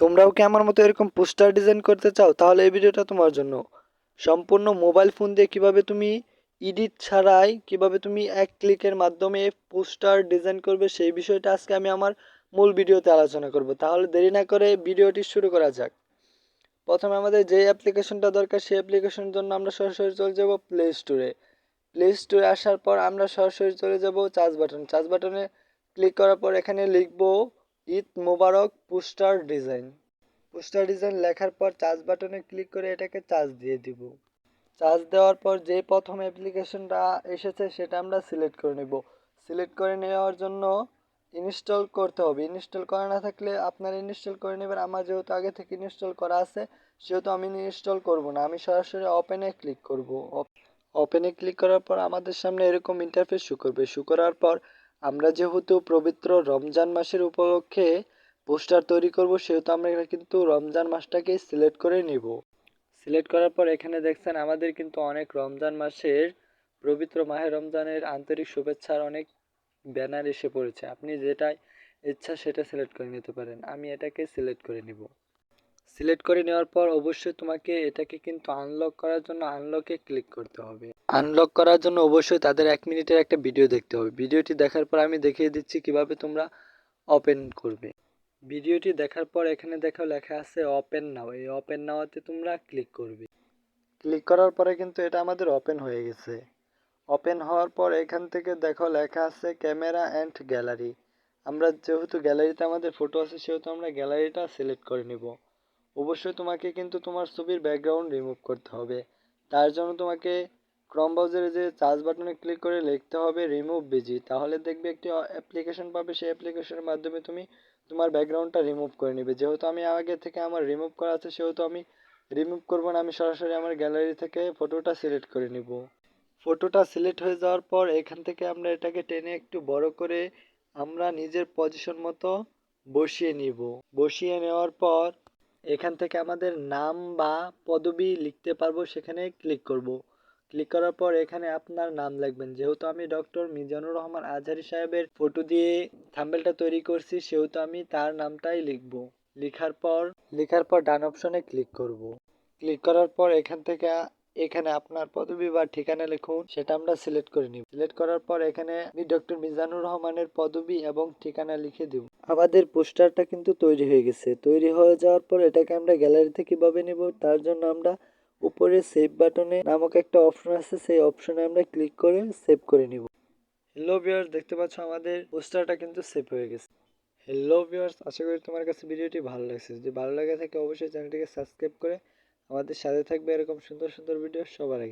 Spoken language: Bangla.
তোমরাও কি আমার মতো এরকম পোস্টার ডিজাইন করতে চাও? তাহলে এই ভিডিওটা তোমার জন্য। সম্পূর্ণ মোবাইল ফোন দিয়ে কীভাবে তুমি এডিট ছাড়াই, কীভাবে তুমি এক ক্লিকের মাধ্যমে পোস্টার ডিজাইন করবে, সেই বিষয়টা আজকে আমি আমার মূল ভিডিওতে আলোচনা করব। তাহলে দেরি না করে ভিডিওটি শুরু করা যাক। প্রথমে আমাদের যে অ্যাপ্লিকেশনটা দরকার, সেই অ্যাপ্লিকেশনের জন্য আমরা সরাসরি চলে যাব প্লে স্টোরে প্লে স্টোরে আসার পর আমরা সরাসরি চলে যাব চার্জ বাটন চার্জ বাটনে ক্লিক করার পর এখানে লিখব Eid Mubarak poster design. Poster design লেখার পর চার্জ বাটনে ক্লিক করে এটাকে চার্জ দিয়ে দিব। চার্জ দেওয়ার পর যে প্রথম অ্যাপ্লিকেশনটা এসেছে সেটা আমরা সিলেক্ট করে নেব। সিলেক্ট করে নেওয়ার জন্য ইনস্টল করতে হবে। ইনস্টল করা না থাকলে আপনার ইনস্টল করে নেবেন। আমার যেহেতু আগে থেকে ইনস্টল করা আছে, সেহেতু আমি ইনস্টল করব না। আমি সরাসরি ওপেনে ক্লিক করব। ওপেনে ক্লিক করার পর আমাদের সামনে এরকম ইন্টারফেস শু করবে। শু করার পর আমরা যেহেতু পবিত্র রমজান মাসের উপলক্ষে পোস্টার তৈরি করব, সেহেতু আমরা কিন্তু রমজান মাসটাকে সিলেক্ট করে নিব। সিলেক্ট করার পর এখানে দেখছেন আমাদের কিন্তু অনেক রমজান মাসের, পবিত্র মাহে রমজানের আন্তরিক শুভেচ্ছার অনেক ব্যানার এসে পড়েছে। আপনি যেটাই ইচ্ছা সেটা সিলেক্ট করে নিতে পারেন। আমি এটাকে সিলেক্ট করে নিব। সিলেক্ট করে নেওয়ার পর অবশ্যই তোমাকে এটাকে কিন্তু আনলক করার জন্য আনলকে ক্লিক করতে হবে। আনলক করার জন্য অবশ্যই তাদের এক মিনিটের একটা ভিডিও দেখতে হবে। ভিডিওটি দেখার পর আমি দেখিয়ে দিচ্ছি কীভাবে তোমরা ওপেন করবে। ভিডিওটি দেখার পর এখানে দেখো লেখা আছে ওপেন নাও এই ওপেন নাওয়াতে তোমরা ক্লিক করবে। ক্লিক করার পরে কিন্তু এটা আমাদের ওপেন হয়ে গেছে। ওপেন হওয়ার পর এখান থেকে দেখো লেখা আছে ক্যামেরা অ্যান্ড গ্যালারি আমরা যেহেতু গ্যালারিতে আমাদের ফটো আছে, সেহেতু আমরা গ্যালারিটা সিলেক্ট করে নিব। অবশ্যই তোমাকে কিন্তু তোমার ছবির ব্যাকগ্রাউন্ড রিমুভ করতে হবে। তার জন্য তোমাকে ক্রম ব্রাউজারে যে চার্জ বাটনে ক্লিক করে লিখতে হবে রিমুভ বিজি তাহলে দেখবে একটি অ্যাপ্লিকেশন পাবে, সেই অ্যাপ্লিকেশনের মাধ্যমে তুমি তোমার ব্যাকগ্রাউন্ডটা রিমুভ করে নেবে। যেহেতু আমি আগে থেকে আমার রিমুভ করা আছে, সেহেতু আমি রিমুভ করব না, আমি সরাসরি আমার গ্যালারি থেকে ফটোটা সিলেক্ট করে নিব। ফটোটা সিলেক্ট হয়ে যাওয়ার পর এখান থেকে আমরা এটাকে টেনে একটু বড় করে আমরা নিজের পজিশন মতো বসিয়ে নিব। বসিয়ে নেওয়ার পর এখান থেকে আমাদের নাম বা পদবি লিখতে পারব, সেখানে ক্লিক করব। ক্লিক করার পর এখানে আপনার নাম লিখবেন। যেহেতু আমি ডক্টর মিজানুর রহমান আজহারি সাহেবের ফটো দিয়ে থাম্বেলটা তৈরি করছি, সেহেতু আমি তার নামটাই লিখব। লেখার পর লেখার পর ডান অপশনে ক্লিক করব। ক্লিক করার পর এখান থেকে এখানে আপনার পদবি বা ঠিকানা লিখুন, সেটা আমরা সিলেক্ট করে নিব। সিলেক্ট করার পর এখানে আমি ডক্টর মিজানুর রহমানের পদবি এবং ঠিকানা লিখে দেব। আমাদের পোস্টারটা কিন্তু তৈরি হয়ে গেছে। তৈরি হয়ে যাওয়ার পর এটাকে আমরা গ্যালারিতে কীভাবে নেব? তার জন্য আমরা উপরে সেভ বাটনে নামক একটা অপশন আছে, সেই অপশনে আমরা ক্লিক করে সেভ করে নিব। হ্যালো ভিউয়ার্স দেখতে পাচ্ছ আমাদের পোস্টারটা কিন্তু সেভ হয়ে গেছে। হ্যালো ভিউয়ার্স আশা করি তোমার কাছে ভিডিওটি ভালো লাগছে। যদি ভালো লাগে থাকে অবশ্যই চ্যানেলটিকে সাবস্ক্রাইব করে আমাদের সাথে থাকবে এরকম সুন্দর সুন্দর ভিডিও সবার আগে।